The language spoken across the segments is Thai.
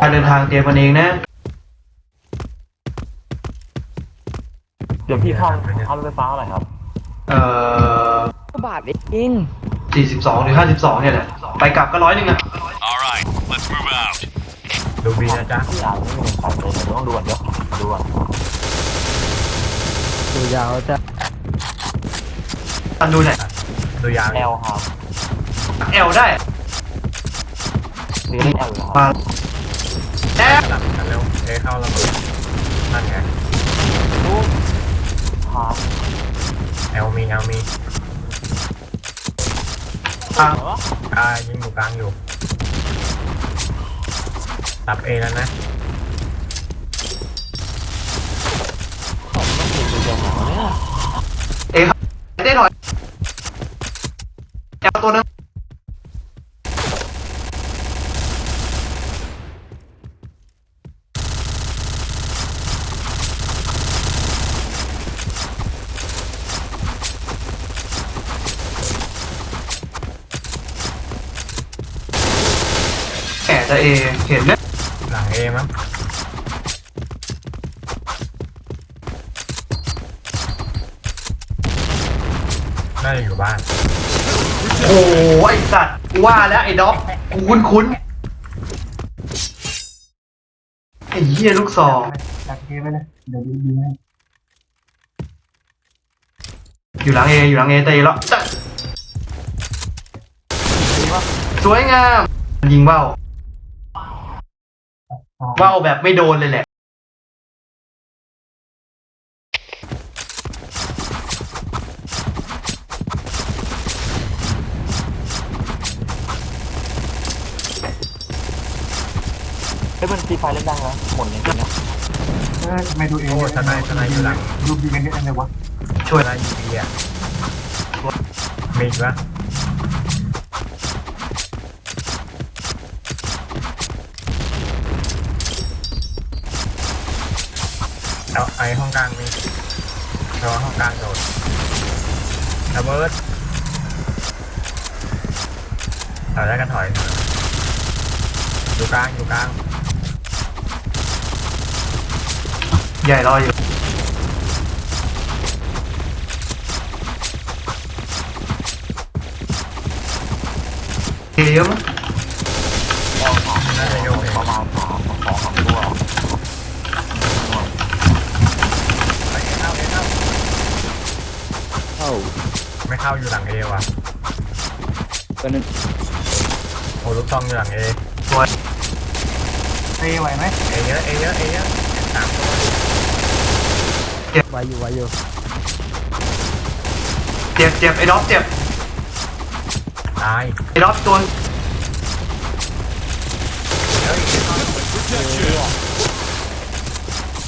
การเดินทางเตรียมกันเองนะ เดี๋ยวพี่เข้าเข้ารถไฟฟ้าอะไรครับ เอ่อบาทเอง42หรือ52เนี่ยแหละ ไปกลับก็ร้อยหนึ่งอะ All right, let's move out. ดูบีนะจ๊ะพี่อ่านไม่มีใครเลยเดี๋ยวต้องดูก่อนเดี๋ยวดูก่อนดูยาวจะตันดูหน่อยดูยางแอลครับ แอลได้เรียนแอลครับมา แอลหลังกันเร็วเอเข้าระเบิดนั่นไงครับเอลมีเอลมีทางอ่ายิงอยู่กลางอยู่ตับเอแล้วนะต้องดูดูยังไงเนี่ยเอครับได้ถอยแอลตัวนึงแก่จะ เอเห็นไหมหลังเอมั้งน่าจะอยู่บ้าน โอ้โหไอสัตว์กูว่าแล้วไอ้ด็อกกูคุ้นคุ้นๆไอ้เหี้ยลูกซองดักเกมไปเลยเดี๋ยวดูยิงให้อยู่หลังเออยู่หลังเอเตะแล้วจ๊ะสวยงาม ยิงว่า วว่าวแบบไม่โดนเลยแหละ เฮ้ยมันฟรีไฟเล่นได้นะหมดเลยจริงนะเออทำไมดูเองโอ้ทนายทนายอยู่หลัง ดูบีกันเยอะจังเลยวะช่วยทนายอยู่บีอะมีอีกปะเอาไอ ห้องกลางมีระวังห้องกลางโดดระเบิดถอยได้ก็ถอย อยู่กลางอยู่กลาง ใหญ่รออยู่เอเยอะมั้ย แอลครับ น่าจะโยกเอง ประมาณสามสองสามตัว ไปเอเข้าเอเข้า เข้า ไม่ เข้าอยู่หลังเอว่ะตัวนึงโอ้ลูกซองอยู่หลังเอสวยเตะไหวไหมเอเยอะเอเยอะเอเยอะสามตัวไวอยู่ไวอยู่เจ็บเจ็บไอ้ด็อกเจ็บตายไอ้ด็อกตัวเฮ้ย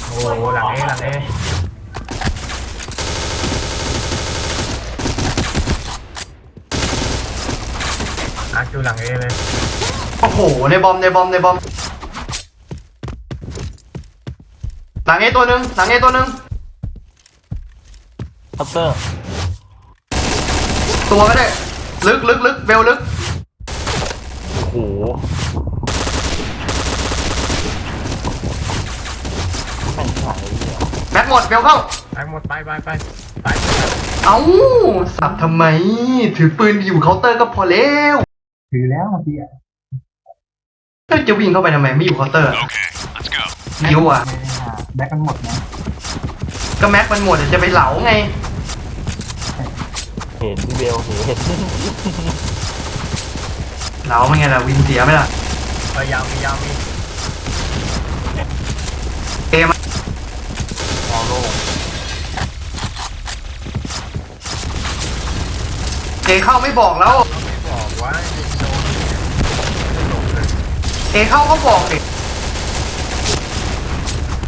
โอ้โหหลังเอหลังเอ อาร์คอยู่หลังเอเลย โอ้โห ในบอม ในบอม ในบอม หลังเอตัวหนึ่งหลังเอตัวหนึ่งคัพเตอร์ตัวก็ได้ ลึกลึกลึกเบลลึก โอ้โหแม่งที่ไหนเนี่ยแม็กหมดเบลเข้า ไปหมดไปไปไปไป เอ้า สับทำไม ถือปืนอยู่เคาน์เตอร์ก็พอแล้ว ถือแล้วเมื่อกี้อะเอ้ยจะวิ่งเข้าไปทำไมไม่อยู่เคาน์เตอร์อะ Okay, let's go. ยิ้วอะ ไม่ได้หาแบ็คกันหมดนะก็แม็กมันหมดอะจะไปเหลาไง เห็นพี่เบลเห็นเหลาไม่ไงล่ะวินเสียไหมล่ะเออยาวมียาวมีเกมออโล่เอเข้าไม่บอกแล้ว เอเข้าก็บอกดิ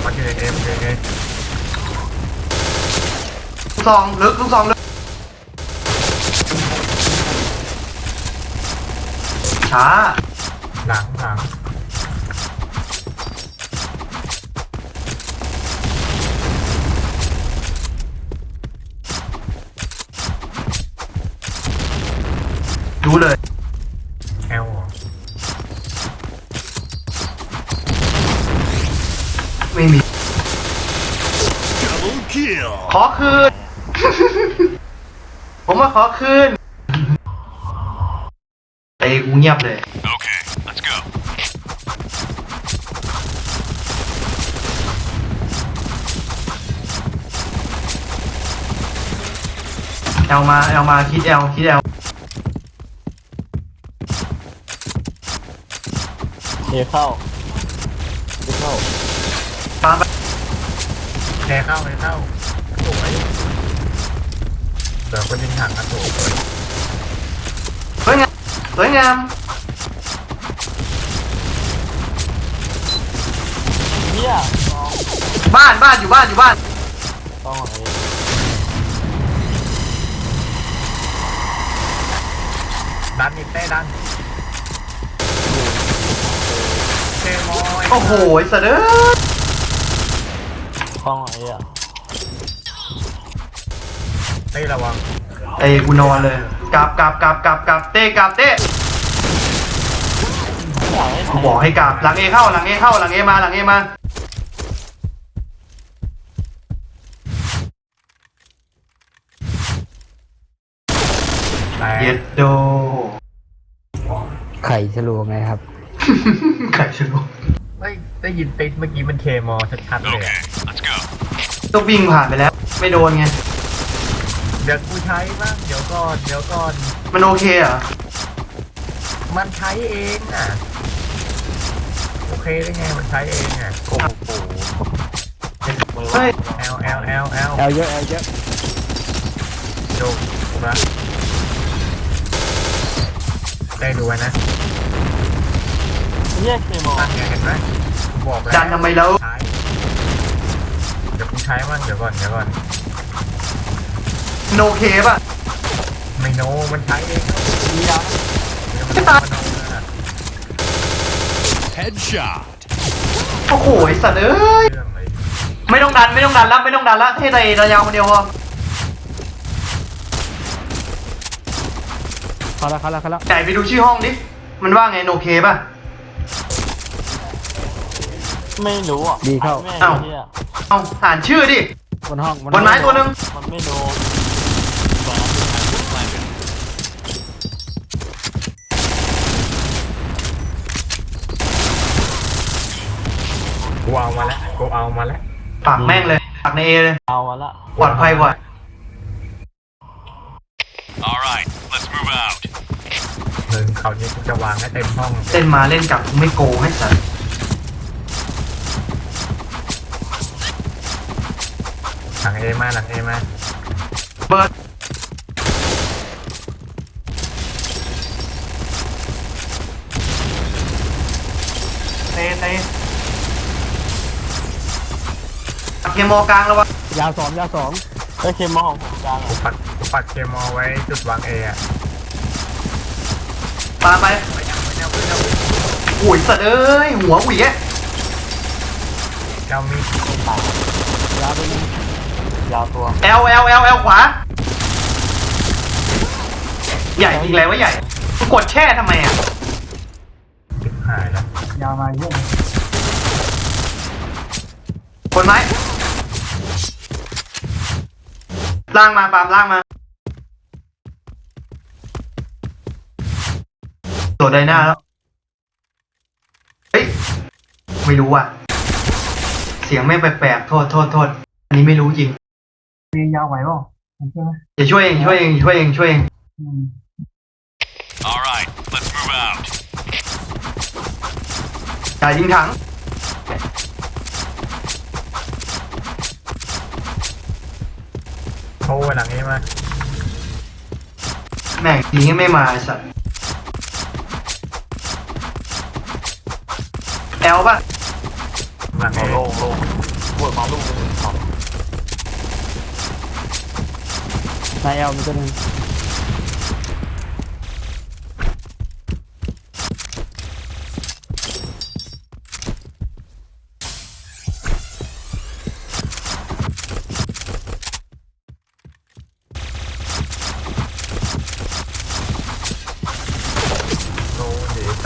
มันอยู่ในเอมอยู่ในเอลูกซองลึกลูกซองลึกช้าหลังหลังดูเลย คืน ผมมาขอคืนไอ้กูเงียบเลย Okay, let's go. แอลมาแอลมาคิดแอลคิดแอลเอเข้าเอเข้าตามไปแค่เข้าเลยเข้าสวย เสือคนยิงถังกระสุนสวยสวยงามสวยงามเฮียบ้านบ้านอยู่บ้านอยู่บ้านต้องไหนดันอีกเต้ดันเคมอยโอ้โหเสะเด้อต้องไหนอะ เต้ระวังไอ้กูนอนเลยกลับกลับกลับกลับกลับเต้กลับเต้อยากให้กูบอกให้กลับหลังเอเข้าหลังเอเข้าหลังเอมาหลังเอมาแต่เย็ดโดไข่ฉลัวไงครับ ไข่ชะโลมไม่ได้ยินติดเมื่อกี้มันเคมอชัดๆเลยอะ Okay, let's go. ก็วิ่งผ่านไปแล้ว ไม่โดนไง เดี๋ยวกูใช้บ้างเดี๋ยวก่อนเดี๋ยวก่อน มันโอเคเหรอมันใช้เองอะ โอเคได้ไงมันใช้เองอะโอ้โหเฮ้ย L L L L แอลเยอะแอลเยอะโจนะได้ดูไว้นะเฮียเคมอตั้งไงเห็นไหมกูบอกแล้วดันทำไมแล้ว ใช้เดี๋ยวกูใช้บ้างเดี๋ยวก่อนเดี๋ยวก่อน มันโอเคป่ะไม่โนมันใช้เองมียาเดี๋ยวมันโนมันโนนะ Headshot. โอ้โหไอ้สัตว์เอ้ย เรื่องเลยไม่ต้องดันไม่ต้องดันแล้วไม่ต้องดันแล้วเท่ใจระยาวคนเดียวพอเข้าแล้วเข้าแล้วเข้าแล้วใหญ่ไปดูชื่อห้องดิ มันว่าไงโอเคป่ะ ไม่รู้อะดีเข้าแม่เอ้าเฮียเอาอ่านชื่อดิ บนห้องบนไม้ตัวหนึ่งมันไม่โดน Bomb has been planted. กูเอามาแล้วกูเอามาแล้วปากแม่งเลยปากในเอเลยเอามาละปลอดภัยกว่า All right, let's move out. เงินเขาวนี้กูจะวางให้เต็มห้องเล่นมาเล่นกลับกูไม่โกงให้สัตว์หลังเอมาหลังเอมาเบิร์ดเตะเตะ เคมอกลางแล้ววะยาวสองยาวสองไอ้ยเคมอของผมกลางกูอะปัดกูปัดเคมอไว้จุดวางเออะปาไปไม่ยังไม่ยังไม่ยังโอ้ยสัตว์เอ้ยหัวหวีอะเจ้ามีไม่ตายยาวไปหนึงยาวตัว L L L L ขวา ใหญ่จริงแล้ววะใหญ่กูกดแช่ทำไมอะติดหายแล้วยาวมาเยอะเลยคนไม้ ล่างมาปาล์มล่างมาตัวไดหน้าแล้ว เฮ้ย ไม่รู้อะ เสียงไม่งแปลกๆ โทษโทษโทษ อันนี้ไม่รู้จริงเรียยาวไหวเปล่าใช่ไหมเดี๋ยวช่วยเองช่วยเองช่วยเองช่วยเองอืม All right, let's move out. จ่ายยิงถัง โทรหลังเอมาแม่งยิงไม่มาไอ้สัตว์แอลป่ะหลังเอเอาลงลงปวดมาลูกนึงครับนายแอลมีตัวหนึง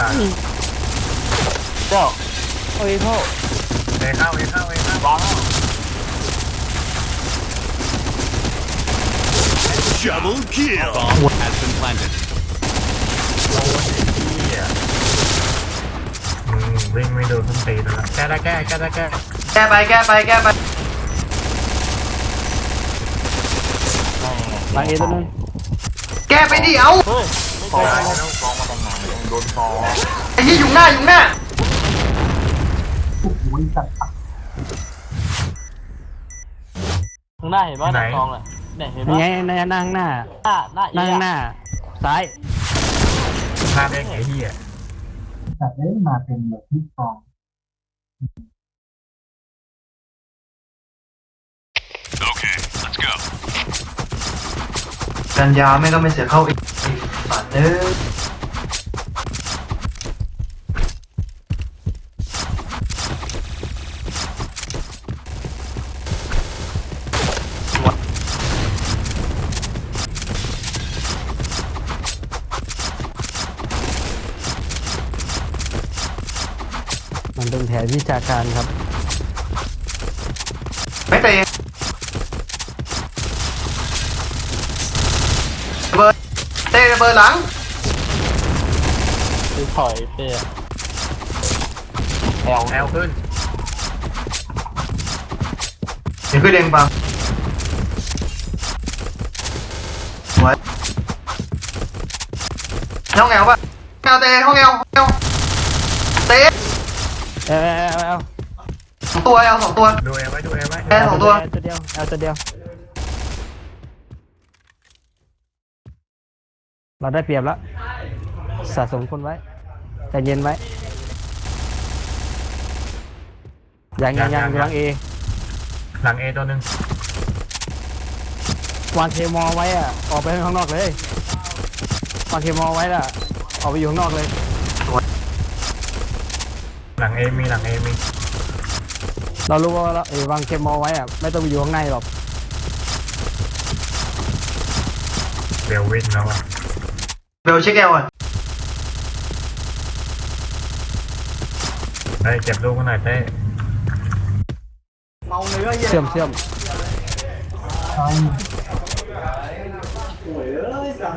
โทรหนีตายเจ้าโอ้ยพ่อเอเข้าเอเข้าเอเข้าร้อน Double kill. Bomb has been planted. โดนไอ้เหี้ยอืมวิ่งไม่โดนต้นตีนแล้วแก้ได้แก้แก้ได้แก้แก้ไปแก้ไปแก้ไปหลังเอตัวหนึงแก้ไปดิเอา เฮ้ยไม่เคยเอากองมาจากไหนโดนกองไอ้ที่อยู่หน้าอยู่หน้าโอ้โหสัตว์ข้างหน้าเห็นป่ะในกองอะเนี่ยเห็นนี่ป่ะไงในหน้าข้างหน้าหน้าหน้าหน้าข้างหน้าซ้ายพลาดได้ไงเหี้ยสัตว์เอ้ยมาเป็นแบบที่กอง Okay, let's go. กันยาไม่ก็ไม่เสียเข้าอีก ไอ้สัตว์เด้อมันเป็นแผนวิชาการครับ ไม่เตะเบิด เตะระเบิดหลังคือถอยเปี้ยแอลแอลขึ้นเดี๋ยวคือเด้งปังหัวห้องแอลป่ะแอลเตะห้องแอลห้องแอลเตะเอลเอลเอลสองตัวแอลสองตัวดูเอไว้ดูเอไว้แอลสองตัวเอลตัวเดียวเอลตัวเดียว เราได้เปรียบแล้วสะสมคนไว้ใจเย็นไว้ยังยังยังอยู่หลังเอหลังเอตัวหนึ่งวางเคมอไว้อะออกไปข้างนอกเลยวางเคมอไว้ล่ะออกไปอยู่ข้างนอกเลย หลังเอมีหลังเอมีเรารู้ว่าเราเออวางเคมอไว้อะไม่ต้องไปอยู่ข้างในหรอกเบลวิ่งแล้วอะ เบลเช็คแอลก่อนเฮ้ยเก็บลูกกันหน่อยเต้เชื่อมเชื่อมซ้ายมื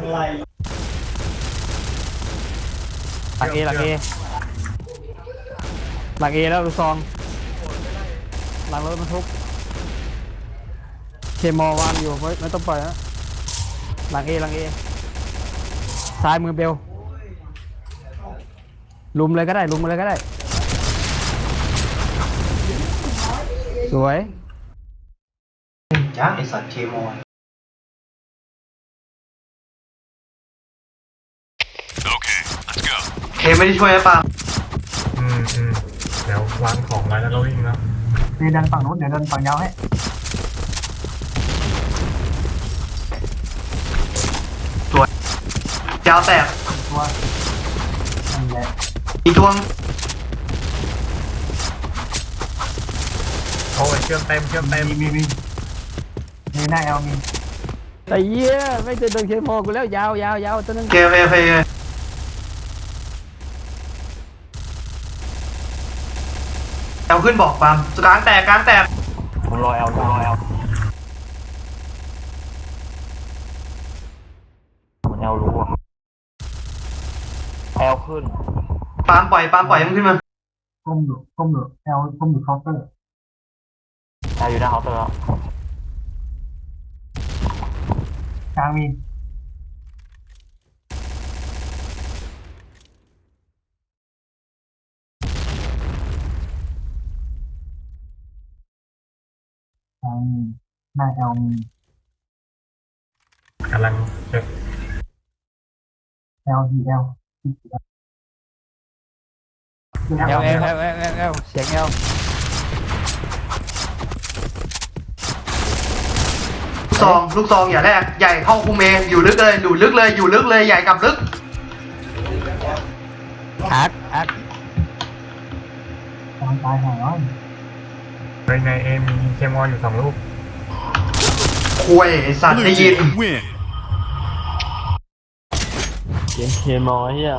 อหลังเอหลังเอหลังเอแล้วลูกซอง หลังรถบรรทุกเคมอวางอยู่ไม่ไม่ต้องปล่อยนะหลังเอหลังเอ ซ้ายมือเบลลุมเลยก็ได้ลุมเลยก็ได้ สวยจ้าไอสัตว์เคมอน Okay, let's go. เคไม่ได้ช่วยนะปังอืมอืมเดี๋ยววางของไว้แล้วก็วิ่งแล้ว เดี๋ยวดันฝั่งนู้นเดี๋ยวดันฝั่งยาวให้ ยาวแตกตัวนั่นแหละอีกดวงโอ้ยเชื่อมเต็มเชื่อมเต็มมีมีมีมีหน้าแอลมีไอ้เหี้ยไม่เจอโดนเคมอกูแล้วยาวยาวยาวตัวนึงเคเคเคเคแอลขึ้นบอกปังกลางแตกกลางแตกผมรอแอลรอแอลมันแอลรู้อะแอล ขึ้น ปามปล่อยปามปล่อยมันขึ้นมาก้มอยู่ก้มอยู่แอลก้มอยู่เคาน์เตอร์แอลอยู่หน้าเคาน์เตอร์แล้วกลางมีกลางมีหน้าแอลมีกำลังเช็คแอลดีแอล เอลเอลเอลเอลเอลเอลเสียงเอลลูกซองลูกซองอย่าแรกใหญ่เข้าคุมเองอยู่ลึกเลยอยู่ลึกเลยอยู่ลึกเลยใหญ่กับลึกอาร์ตอาร์ตกลางตายหายเฮ้ยในเอมีเคมอลอยู่สองลูกคุยไอ้สัตว์ Blue ได้ยิน team win. เกมเคมอเฮีย